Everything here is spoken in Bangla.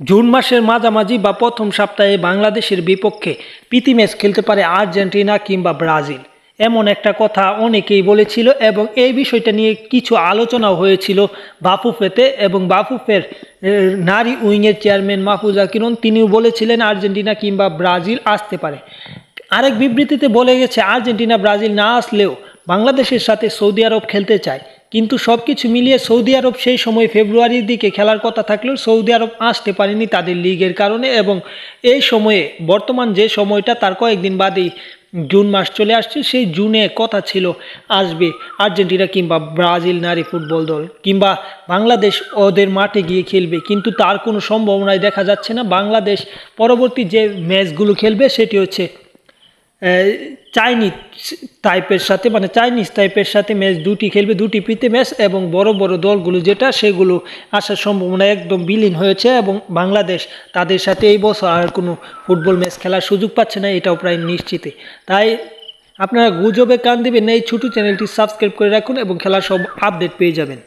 জুন মাসের মাঝামাঝি বা প্রথম সপ্তাহে বাংলাদেশের বিপক্ষে প্রীতি ম্যাচ খেলতে পারে আর্জেন্টিনা কিংবা ব্রাজিল। এমন একটা কথা অনেকেই বলেছিল এবং এই বিষয়টা নিয়ে কিছু আলোচনাও হয়েছিল বাফুফেতে এবং বাফুফের নারী উইংয়ের চেয়ারম্যান মাহফুজা কিরণ তিনিও বলেছিলেন আর্জেন্টিনা কিংবা ব্রাজিল আসতে পারে। আরেক বিবৃতিতে বলে গেছে, আর্জেন্টিনা ব্রাজিল না আসলেও বাংলাদেশের সাথে সৌদি আরব খেলতে চায়। কিন্তু সব কিছু মিলিয়ে সৌদি আরব সেই সময় ফেব্রুয়ারির দিকে খেলার কথা থাকলেও সৌদি আরব আসতে পারেনি তাদের লিগের কারণে এবং এই সময়ে, বর্তমান যে সময়টা তার কয়েকদিন বাদেই জুন মাস চলে আসছে, সেই জুনে কথা ছিল আসবে আর্জেন্টিনা কিংবা ব্রাজিল নারী ফুটবল দল কিংবা বাংলাদেশ ওদের মাঠে গিয়ে খেলবে। কিন্তু তার কোনো সম্ভাবনায় দেখা যাচ্ছে না। বাংলাদেশ পরবর্তী যে ম্যাচগুলো খেলবে সেটি হচ্ছে চাইনিজ টাইপের সাথে মানে চাইনিজ টাইপের সাথে ম্যাচ দুটি খেলবে, দুটি প্রীতি ম্যাচ এবং বড় বড় দলগুলো যেটা, সেগুলো আসার সম্ভাবনা একদম বিলীন হয়েছে এবং বাংলাদেশ তাদের সাথে এই বছর আর কোনো ফুটবল ম্যাচ খেলার সুযোগ পাচ্ছে না, এটাও প্রায় নিশ্চিত তাই আপনারা গুজবে কান দেবেন এই ছোটো চ্যানেলটি সাবস্ক্রাইব করে রাখুন এবং খেলার সব আপডেট পেয়ে যাবেন।